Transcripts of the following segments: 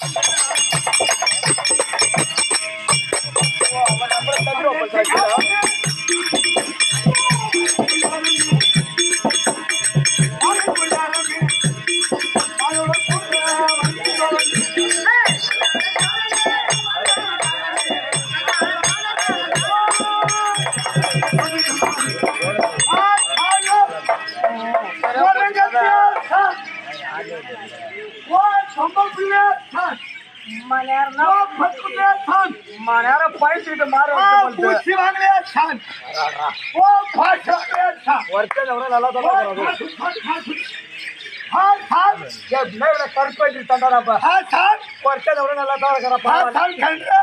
Thank you. பயிற்சிட்டு மாறு பூச்சி வாங்கலையா சான் ஓ பாட்டு வாங்கலையா சான் ஒருத்தன் எவ்வளவு நல்லா தான் ஆ சான் கருப்பு வச்சு தண்டாடாப்பா நல்லா தான் ஆ இருக்கிறப்பா சான் கண்டு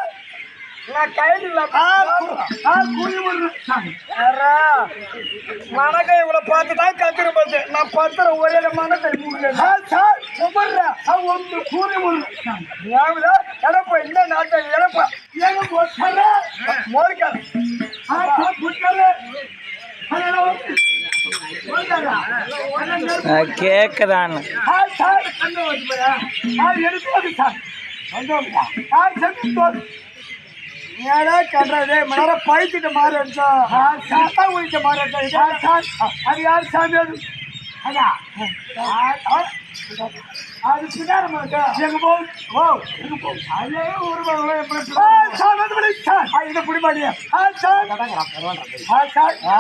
நான் கையில ஆ கு- இவ்வளவு பார்த்துதான் தான் நான் பத்திர ஒரே மனத்தை மூடல ஆ சான் குமர்ற ஆ ಒಂದು கூலி ஒரு சான் ஞாபகம் எடப்பா என்ன நாட்டை எடப்பா ಏನು ಗೊತ್ತಲ್ಲ மோர்க்கால ಆ ಸಾನ್ ಬಿಟ್ಟಾರೆ ಅದೆಲ್ಲ ಹೋಗ್ತಿ. ಹೋಗ್ತಾರ? கேக்குதான்னு ಆ ಸಾನ್ ಕಣ್ಣು ಹೋಗ್ಬಿಡ. ಆ ಎಡ್ಕೋದು ಸಾನ್ ಬಂದೋಗ್ಬಿಡ. ಆ ಸೆಂಟಿ ತೋರು. ஏடா கட்டுறது மணர பயிற்சிட்டு மாறு ಆ ಸಾಕ ಉಳಿತ ಮಾರಾಟ ಇದೆ. ಆ அது பின்னாரம் எங்க போ ஓ எங்க போ அதே ஒரு சார் வந்து பண்ணி சார் இதை புடிமாடியா ஆ சார் ஆ சார் ஆ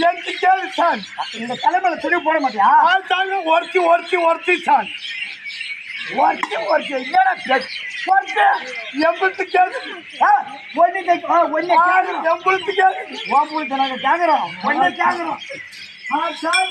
எனக்கு கேள்வி சார் இந்த தலைமையில துணி போட மாட்டியா ஆ சார் ஒருத்தி ஒருத்தி ஒருத்தி சார் ஒருத்தி ஒருத்தி என்னடா ஒருத்தி எம்பளுக்கு கேள்வி ஒன்னு கேட்கும் ஒன்னு கேட்கணும் எம்பளுக்கு கேள்வி ஓம்பளுக்கு நாங்கள் கேட்குறோம் ஒன்னு ஆ சார்.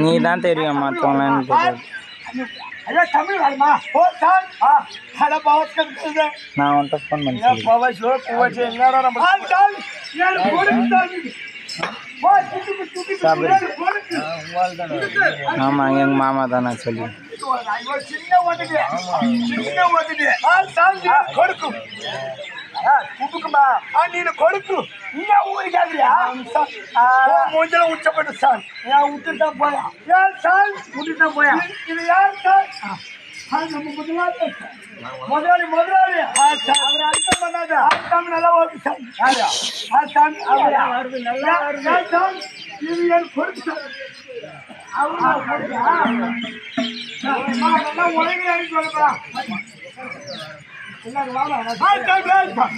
நீ தான் தெரியும் மற்றவங்களான்னு தெரியாது அய்யா தமிழ் வருமா ஓ சார். ஹலோ பவஸ் கருது நான் உன்கிட்ட ஃபோன் பண்ணேன் பவஸ் என்னடா நம்ம కొడుకుతాను ఓ చుట్టుకు చుట్టుకు சாப்பிடு. నేను కొడుకు ஆமாம் எங்கள் மாமா தானே சொல்லி అయ్యో చిన్న ఒకటి చిన్న ఒకటి ఆ సార్ నేను కొడుకు குடுக்குமா ఆ నేను కొడుకు ఇంకా ఊరికి ఆగిరా ఓ మూంజలో ఉంచబడు సార్ நான் விட்டுட்டு தான் போயா யார் சார் விட்டுட்டு தான் போயா இது யார் சார் ஆ, நம்ம முதலாளி சார். முதலாளி முதலாளி ஆ சார் அவர் அர்த்தம் பண்ணாத அர்த்தம் நல்லா ஓகே சார் யாரா ஆ சார் அவரா வருது, நல்லா வருது. யார் சார் இது என் பொறுப்பு சார் அவரா பொறுப்பா? சார், நான் நல்லா உழைக்கிறேன்னு சொல்லுப்பா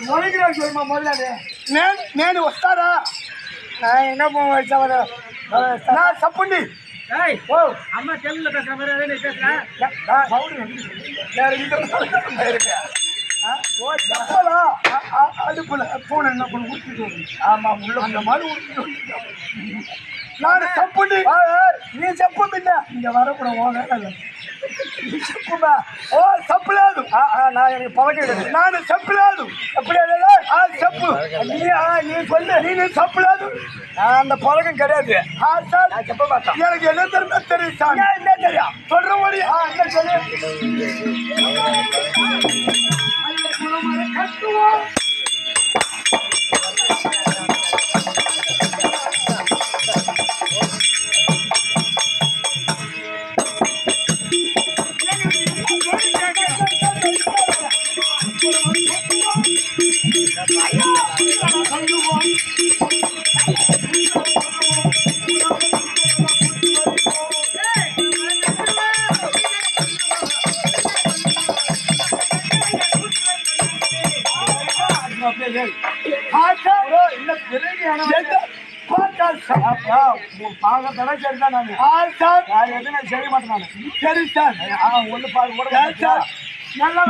உழைக்கிறேன்னு சொல்லுமா முதலாளி నేను నేను వస్తారా நான் என்ன போக வச்சவர నా సప్పుండి ஏய் ஓ அம்மா தெலுங்குல பேசுற மாதிரி நீ பேசுற? அடுப்புல பூனை என்ன பண்ணு? உடுத்திட்டு ஆமா உள்ள அந்த மாதிரி உடுத்திட்டு நான் செப்பு நீ செப்பு பின்ன. இங்க வரக்கூட ஓகே செப்புமா? ஓ செப்புலாது நான் எனக்கு பழக்கம் நான் செப்புலாது அப்படியே செப்பு. நீ நீ சொல்லு. நீ செப்புலாது அந்த பழக்கம் கிடையாது எனக்கு என்ன தெரியுமா தெரியும் சார் என்ன தெரியும் சொல்ற மொழி கட்டுவோம் Thank you. நல்லா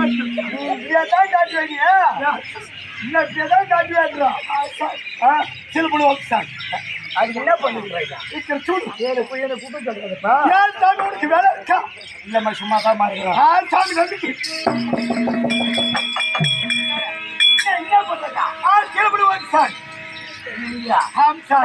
தான் காட்டுவீங்க? இன்னும் இப்படியேதான் காட்டி வேண்டுறோம் சிலுபுடு ஓகே சார். அதுக்கு என்ன பண்ணுறீங்க இத்தனை சூடு ஏழு போய் என்ன கூப்பிட்டு சொல்கிறதுப்பா ஏன் சாமி உனக்கு வேலை இருக்கா? இல்லைம்மா சும்மா தான் மாறுகிறோம் ஆ சாமி நம்பிக்கை ಕೇಳ್ಬಿಡುವ ಸರ್ ಹ್ಯಾಮ್ ಸರ್